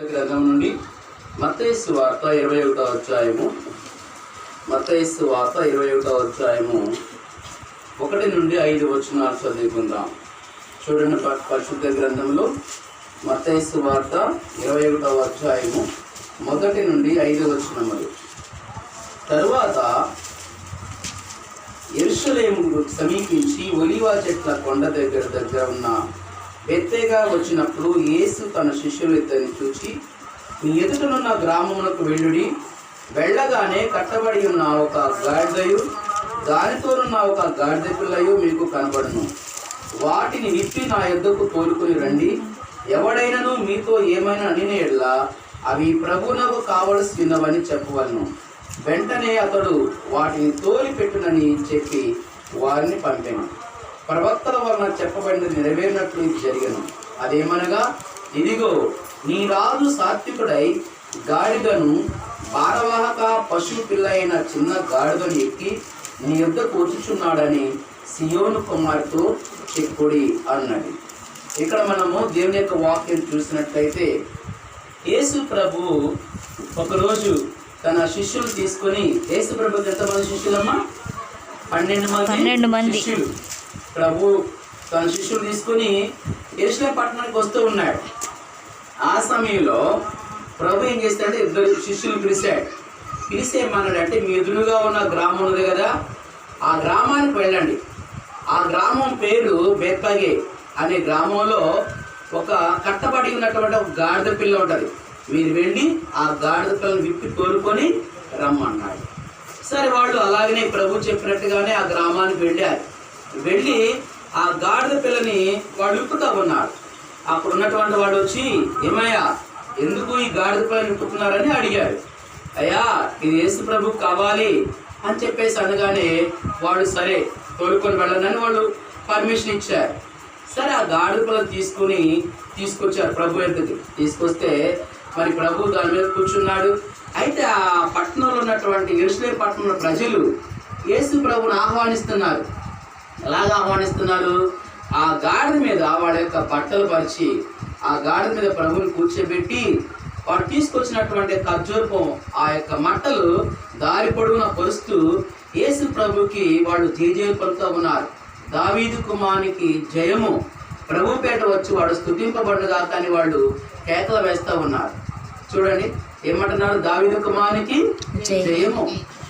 గ్రంథం నుండి మత్తయిస్సు వార్త ఇరవై ఒకటో అధ్యాయము. మత్తయిస్సు వార్త ఇరవై ఒకటో అధ్యాయము. ఒకటి నుండి ఐదు వచనాలు చదువుకుందాం. చూడండి పరిశుద్ధ గ్రంథంలో మత్తయిస్సు వార్త ఇరవై ఒకటో అధ్యాయము మొదటి నుండి ఐదు వచనములు. తరువాత ఎరుషలేము సమీపించి ఒలివా చెట్ల కొండ దగ్గర దగ్గర ఉన్న బెత్తేగా వచ్చినప్పుడు యేసు తన శిష్యులు ఇద్దరిని చూచి మీ ఎదుటనున్న గ్రామమునకు వెళ్ళుడి. వెళ్ళగానే కట్టబడి ఉన్న ఒక గాడిదయు దానితోనున్న ఒక గాడిద పిల్లయు మీకు కనబడును. వాటిని విప్పి నా యొద్దకు తోలుకుని రండి. ఎవడైనను మీతో ఏమైనా అనిన ఎడ్ల? అవి ప్రభునకు కావలసినవని చెప్పవలను. వెంటనే అతడు వాటిని తోలిపెట్టునని చెప్పి వారిని పంపాను. ప్రవక్తల వలన చెప్పబడినది నెరవేరినట్లు ఇది జరిగను. అదేమనగా ఇదిగో నీ రాజు సాత్వికుడై గాడిదను భారవాహక పశువు పిల్ల అయిన చిన్న గాడిదను ఎక్కి నీ యొద్ద కూర్చుచున్నాడని సియోను కుమార్తో చెప్పుడి అన్నది. ఇక్కడ మనము దేవుని యొక్క వాక్యం చూసినట్లయితే యేసు ప్రభు ఒకరోజు తన శిష్యులు తీసుకొని యేసు ప్రభుకి ఎంతమంది శిష్యులమ్మా? పన్నెండు మంది పన్నెండు మంది. ప్రభు తన శిష్యులు తీసుకొని ఎరుసలేం పట్టణానికి వస్తూ ఉన్నాడు. ఆ సమయంలో ప్రభు ఏం చేస్తాడంటే ఇద్దరు శిష్యులు పిలిచాడు. పిలిస్తే ఏమన్నాడు అంటే మీ ఎదురుగా ఉన్న గ్రామం ఉంది కదా ఆ గ్రామానికి వెళ్ళండి. ఆ గ్రామం పేరు బెత్పగే. అనే గ్రామంలో ఒక కట్టబడి ఉన్నటువంటి ఒక గాడిద పిల్ల ఉంటుంది. మీరు వెళ్ళి ఆ గాడిద పిల్లని విప్పి కోరుకొని రమ్మన్నాడు. సరే వాళ్ళు అలాగనే ప్రభు చెప్పినట్టుగానే ఆ గ్రామానికి వెళ్ళారు. వెళ్ళి ఆ గాడిద పిల్లని వాడు విప్పుతా ఉన్నాడు అప్పుడు ఉన్నటువంటి వాడు వచ్చి ఏమయ్యా ఎందుకు ఈ గాడిద పిల్లని ఇప్పుతున్నారని అడిగాడు. అయ్యా ఇది యేసు ప్రభు కావాలి అని చెప్పేసి అనగానే వాడు సరే తోడుకొని వెళ్ళనని వాళ్ళు పర్మిషన్ ఇచ్చారు. సరే ఆ గాడిద పిల్లని తీసుకొని తీసుకొచ్చారు ప్రభు ఎద్దకి తీసుకొస్తే మరి ప్రభు దాని మీద కూర్చున్నాడు. అయితే ఆ పట్టణంలో ఉన్నటువంటి ఎరుసలేం పట్టణంలో ప్రజలు యేసు ప్రభుని ఆహ్వానిస్తున్నారు. ఎలాగ ఆహ్వానిస్తున్నారు ఆ గాడిద మీద వాళ్ళ యొక్క బట్టలు పరిచి ఆ గాడిద మీద ప్రభుని కూర్చోబెట్టి వాడు తీసుకొచ్చినటువంటి ఖర్జూరపం ఆ యొక్క మట్టలు దారి పొడవునా పరుస్తూ యేసు ప్రభుకి వాళ్ళు జయజయలు పలుకుతూ ఉన్నారు. దావీదు కుమానికి జయము. ప్రభుపేట వచ్చి వాడు స్థుతింపబడుగా కానీ వాళ్ళు కేకలు వేస్తూ ఉన్నారు. చూడండి ఏమంటున్నారు దావీదు కుమానికి జయం. జయము.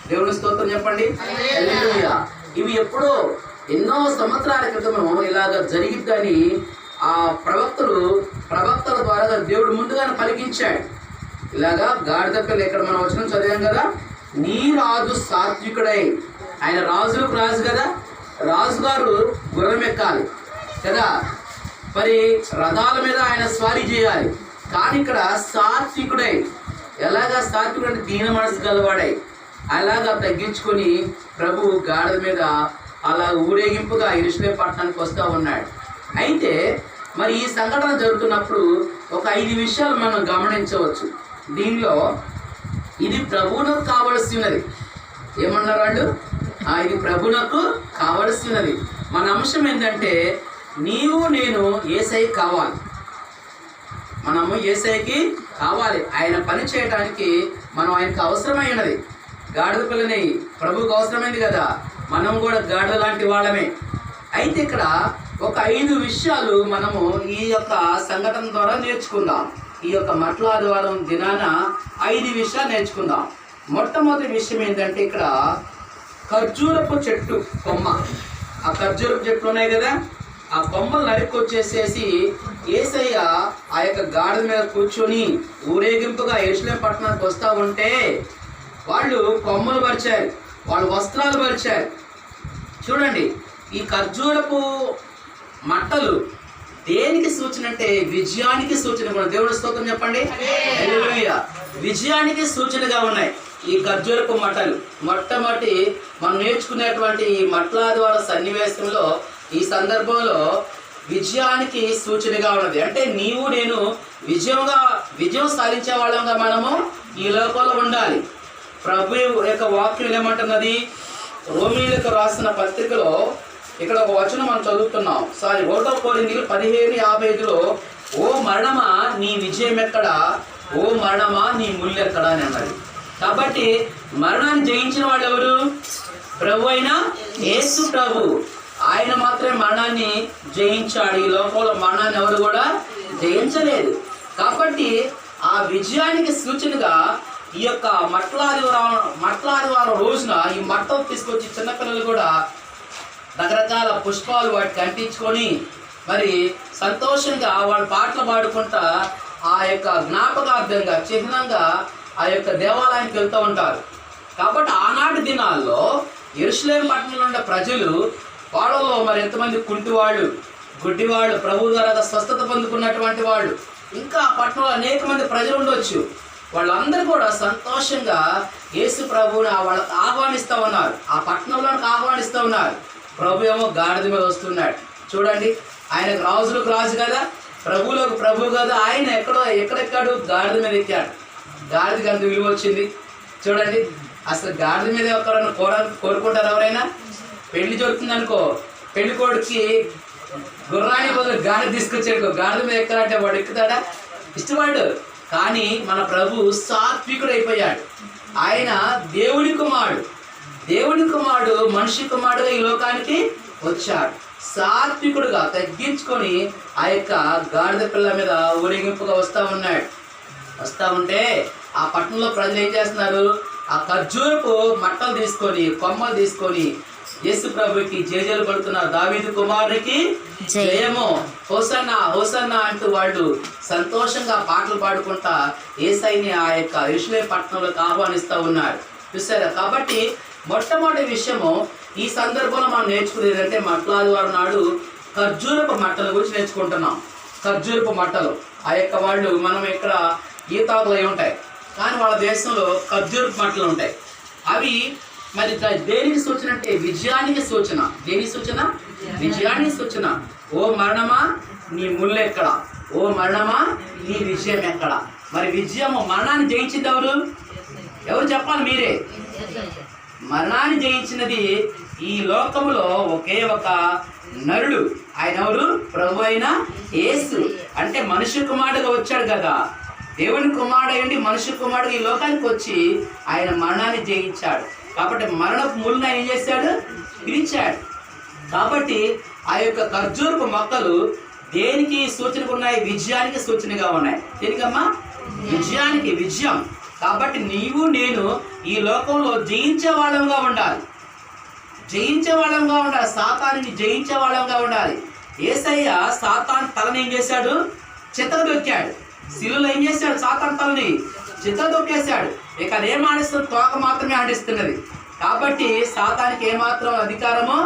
దేవుని స్తోత్రం చెప్పండి. హల్లెలూయా. ఇవి ఎప్పుడో ఎన్నో సంవత్సరాల క్రితము ఇలాగ జరిగిద్దని ఆ ప్రవక్తలు ప్రవక్తల ద్వారా దేవుడు ముందుగానే పలికించాడు. ఇలాగా గాడిద పిల్ల ఇక్కడ మనం వచ్చిన చదివాం కదా? నీ రాజు సాత్వికుడై. ఆయన రాజులకు రాజు కదా? రాజుగారు గుర్రం ఎక్కాలి కదా? మరి రథాల మీద ఆయన స్వారీ చేయాలి. కానీ ఇక్కడ సాత్వికుడై. ఎలాగా సాత్వికుడు అంటే దీన మనసు గలవాడై. అలాగా తగ్గించుకొని ప్రభు గాడిద మీద అలా ఊరేగింపుగా ఇరుషులే పట్టణానికి వస్తూ ఉన్నాడు. అయితే మరి ఈ సంఘటన జరుగుతున్నప్పుడు ఒక ఐదు విషయాలు మనం గమనించవచ్చు. దీనిలో ఇది ప్రభువునకు కావలసినది ఏమన్నారు వాళ్ళు? ఇది ప్రభునకు కావలసినది మన అంశం ఏంటంటే నీవు నేను ఏసై కావాలి. మనము ఏసైకి కావాలి. ఆయన పని చేయడానికి మనం ఆయనకు అవసరమైనది గాడిద పిల్లని ప్రభువుకు అవసరమైంది కదా. మనం కూడా గాడ లాంటి వాళ్ళమే. అయితే ఇక్కడ ఒక ఐదు విషయాలు మనము ఈ యొక్క సంఘటన ద్వారా నేర్చుకుందాం. ఈ యొక్క మట్ల ఆదివారం దినాన ఐదు విషయాలు నేర్చుకుందాం. మొట్టమొదటి విషయం ఏంటంటే ఇక్కడ ఖర్జూరపు చెట్టు కొమ్మ. ఆ ఖర్జూరపు చెట్లు ఉన్నాయి కదా? ఆ కొమ్మలు నరుకొచ్చేసేసి ఏసయ్య ఆ యొక్క గాడిద మీద కూర్చొని ఊరేగింపుగా ఎరుసలేం పట్టణానికి వస్తూ ఉంటే వాళ్ళు కొమ్మలు పరిచారు వాళ్ళు వస్త్రాలు పరిచారు. చూడండి ఈ ఖర్జూరపు మట్టలు దేనికి సూచన అంటే విజయానికి సూచన కూడా దేవుడు స్తోత్రం చెప్పండి. విజయానికి సూచనగా ఉన్నాయి ఈ ఖర్జూరపు మట్టలు మొట్టమొదటి మనం నేర్చుకునేటువంటి ఈ మట్ల ద్వారా సన్నివేశంలో ఈ సందర్భంలో విజయానికి సూచనగా ఉన్నది. అంటే నీవు నేను విజయంగా విజయం సాధించే వాళ్ళంగా మనము ఈ లోపల ఉండాలి. ప్రభు యొక్క వాక్యం ఏమంటున్నది? రోమిలకు రాసిన పత్రికలో ఇక్కడ ఒక వచనం మనం చదువుతున్నాం. సారీ ఒకటో కోరింది పదిహేను యాభై ఐదులో ఓ మరణమా నీ విజయం ఎక్కడ ఓ మరణమా నీ ముళ్ళు ఎక్కడ అని అన్నది. కాబట్టి మరణాన్ని జయించిన వాళ్ళు ఎవరు? ప్రభు అయిన యేసు ప్రభు. ఆయన మాత్రమే మరణాన్ని జయించాడు. ఈ లోకంలో మరణాన్ని ఎవరు కూడా జయించలేదు. కాబట్టి ఆ విజయానికి సూచనగా ఈ యొక్క మట్ల ఆదివారం మట్ల ఆదివారం రోజున ఈ మట్టం తీసుకొచ్చి చిన్నపిల్లలు కూడా రకరకాల పుష్పాలు వాటికి అంటించుకొని మరి సంతోషంగా వాళ్ళ పాటలు పాడుకుంటా ఆ యొక్క జ్ఞాపకార్థంగా చిహ్నంగా ఆ యొక్క దేవాలయానికి వెళ్తూ ఉంటారు. కాబట్టి ఆనాటి దినాల్లో ఎరుసలేం పట్టణంలో ఉండే ప్రజలు వాళ్ళలో మరి ఎంతమంది కుంటివాళ్ళు గుడ్డివాళ్ళు ప్రభు ద్వారా స్వస్థత పొందుకున్నటువంటి వాళ్ళు ఇంకా ఆ పట్టణంలో అనేక మంది ప్రజలు ఉండొచ్చు. వాళ్ళందరూ కూడా సంతోషంగా యేసు ప్రభువుని వాళ్ళకు ఆహ్వానిస్తూ ఉన్నారు. ఆ పట్టణంలోకి ఆహ్వానిస్తూ ఉన్నారు. ప్రభు ఏమో గాడిద మీద వస్తున్నాడు. చూడండి ఆయనకు రాజులకు రాజు కదా ప్రభువులకు ప్రభు కదా ఆయన ఎక్కడో ఎక్కడెక్కాడు గాడిద మీద ఎక్కాడు. గాడిదకి అంత విలువ వచ్చింది? చూడండి అసలు గాడిద మీద ఎవరైనా కోర కోరుకుంటారు ఎవరైనా? పెళ్ళి జరుగుతుంది అనుకో పెళ్ళి కొడుకి గుర్రాన్ని బదులు గాడి తీసుకొచ్చాడు. గాడిద మీద ఎక్కాలంటే వాడు ఎక్కుతాడా? ఇష్టపడు కానీ మన ప్రభు సాత్వికుడు అయిపోయాడు ఆయన దేవుని కుమారుడు. దేవుని కుమారుడు మనిషి కుమారుడుగా ఈ లోకానికి వచ్చాడు. సాత్వికుడుగా తగ్గించుకొని ఆ యొక్క గాడిద పిల్ల మీద ఊరేగింపుగా వస్తూ ఉన్నాడు. వస్తూ ఉంటే ఆ పట్టణంలో ప్రజలు ఏం చేస్తున్నారు? ఆ ఖర్జూరపు మట్టలు తీసుకొని కొమ్మలు తీసుకొని యేసు ప్రభుకి జేజేలు పడుతున్నారు దావీదు కుమారుడికి జయ. జయము. హోసన్న హోసన్న అంటూ వాళ్ళు సంతోషంగా పాటలు పాడుకుంటా ఏసైని ఆ యొక్క ఇరుషులే పట్టణంలోకి ఆహ్వానిస్తూ ఉన్నారు. చూసారా కాబట్టి మొట్టమొదటి విషయము ఈ సందర్భంలో మనం నేర్చుకునేది అంటే మట్లాదివారం నాడు ఖర్జూరపు మట్టల గురించి నేర్చుకుంటున్నాం. ఖర్జూరపు మట్టలు. ఆ యొక్క వాళ్ళు మనం ఇక్కడ ఈతాకులు అయి ఉంటాయి. కానీ వాళ్ళ దేశంలో ఖర్జూరపు మట్టలు ఉంటాయి. అవి మరి దేనికి సూచన అంటే విజయానికి సూచన? దేని సూచన? విజయానికి సూచన. ఓ మరణమా? నీ ముళ్ళు ఎక్కడ ఓ మరణమా? నీ విజయం ఎక్కడ? మరి విజయము మరణాన్ని జయించింది ఎవరు? ఎవరు చెప్పాలి మీరే? మరణాన్ని జయించినది ఈ లోకములో ఒకే ఒక నరుడు. ఆయన ఎవరు? ప్రభు అయిన యేసు. అంటే మనుష్య కుమారుడుగా వచ్చాడు కదా. దేవుని కుమారుడు అయ్యండి మనుష్య కుమారుడు ఈ లోకానికి వచ్చి ఆయన మరణాన్ని జయించాడు. కాబట్టి మరణపు ముళ్ళని ఆయన ఏం చేశాడు? పిలిచాడు కాబట్టి ఆ యొక్క ఖర్జూరపు మొక్కలు దేనికి సూచనగా ఉన్నాయి? విజయానికి సూచనగా ఉన్నాయి. దేనికమ్మా? విజయానికి విజయం. కాబట్టి నీవు నేను ఈ లోకంలో జయించే వాళ్ళంగా ఉండాలి. జయించే వాళ్ళంగా ఉండాలి. సాతాన్ని జయించే వాళ్ళంగా ఉండాలి. ఏసయ్య సాతాన్ తలని ఏం చేశాడు? చిత్తలు దొక్కాడు. శిలులో ఏం చేశాడు? సాతాన్ తలని చిత్తలు దొక్కేశాడు. ఇక అది ఏం ఆడిస్తుంది తోక మాత్రమే ఆడిస్తున్నది. కాబట్టి సాతానికి ఏమాత్రం అధికారమో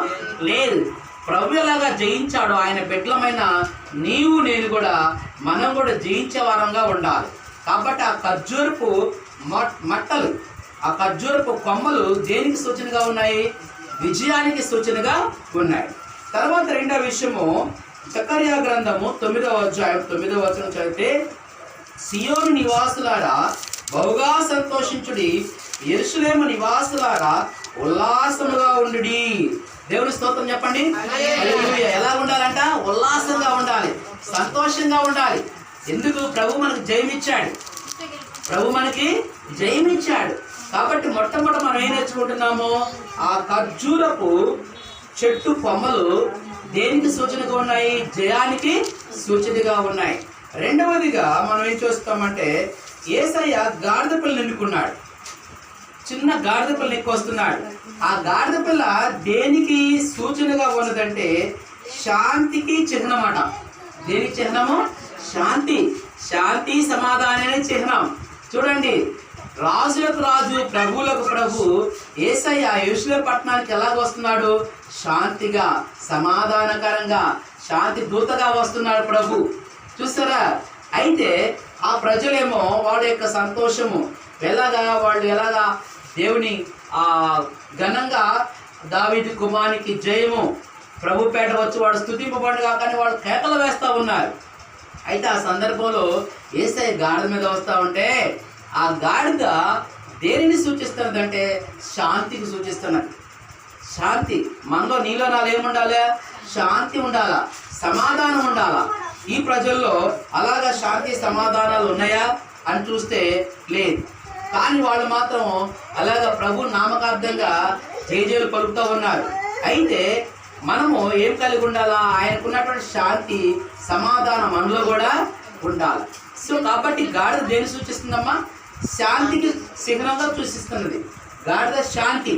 లేదు. ప్రభులాగా జయించాడు ఆయన బిడ్డలమైన నీవు నేను కూడా మనం కూడా జయించే వారంగా ఉండాలి. కాబట్టి ఆ ఖర్జూరపు మట్టలు ఆ ఖర్జూరపు కొమ్మలు దేనికి సూచనగా ఉన్నాయి? విజయానికి సూచనగా ఉన్నాయి. తర్వాత రెండో విషయము చక్కర్యా గ్రంథము తొమ్మిదవ అధ్యాయం తొమ్మిదవ వచనం చదివితే సియోను నివాసులారా బహుగా సంతోషించుడి. ఎరుసలేము నివాసులారా ఉల్లాసముగా ఉండుడి. దేవుని స్తోత్రం చెప్పండి. ఎలా ఉండాలంట? ఉల్లాసంగా ఉండాలి. సంతోషంగా ఉండాలి. ఎందుకు? ప్రభు మనకు జయమిచ్చాడు. ప్రభు మనకి జయమిచ్చాడు. కాబట్టి మొట్టమొదట మనం ఏం నేర్చుకుంటున్నాము? ఆ ఖర్జూరపు చెట్టు కొమ్మలు దేనికి సూచనగా ఉన్నాయి? జయానికి సూచనగా ఉన్నాయి. రెండవదిగా మనం ఏం చూస్తామంటే ఏసయ్య గాడిద పిల్లని ఎన్నుకున్నాడు చిన్న గాడిద పిల్ల ఎక్కువ వస్తున్నాడు. ఆ గాడిద పిల్ల దేనికి సూచనగా ఉన్నదంటే శాంతికి చిహ్నమాట. దేనికి చిహ్నము? శాంతి. శాంతి సమాధానమే చిహ్నం. చూడండి రాజులకు రాజు ప్రభువులకు ప్రభు ఏసయ్య యుషుల పట్టణానికి ఎలాగ వస్తున్నాడు? శాంతిగా సమాధానకరంగా శాంతి దూతగా వస్తున్నాడు ప్రభు. చూస్తారా? అయితే ఆ ప్రజలేమో వాళ్ళ యొక్క సంతోషము. ఎలాగా వాళ్ళు ఎలాగా దేవుని ఆ ఘనంగా దావిడి కుమానికి జయము. ప్రభుపేట వచ్చి వాడు స్థుతింపబడిగా కానీ వాళ్ళు కేకలు వేస్తూ ఉన్నారు. అయితే ఆ సందర్భంలో ఏసై గాడిద మీద వస్తూ ఉంటే ఆ గాడిద దేనిని సూచిస్తున్నదంటే శాంతికి సూచిస్తున్నది. శాంతి. మనలో నీలో నాలో ఏముండాలి? శాంతి ఉండాలా? సమాధానం ఉండాలా? ఈ ప్రజల్లో అలాగా శాంతి సమాధానాలు ఉన్నాయా అని చూస్తే లేదు. కానీ వాళ్ళు మాత్రం అలాగ ప్రభు నామకార్థంగా జయజయలు పలుకుతూ ఉన్నారు. అయితే మనము ఏం కలిగి ఉండాలా? ఆయనకున్నటువంటి శాంతి సమాధానం మనలో కూడా ఉండాలి. సో కాబట్టి గాడిద దేని సూచిస్తుందమ్మా? శాంతికి చిహ్నంగా సూచిస్తున్నది. గాడిద శాంతి.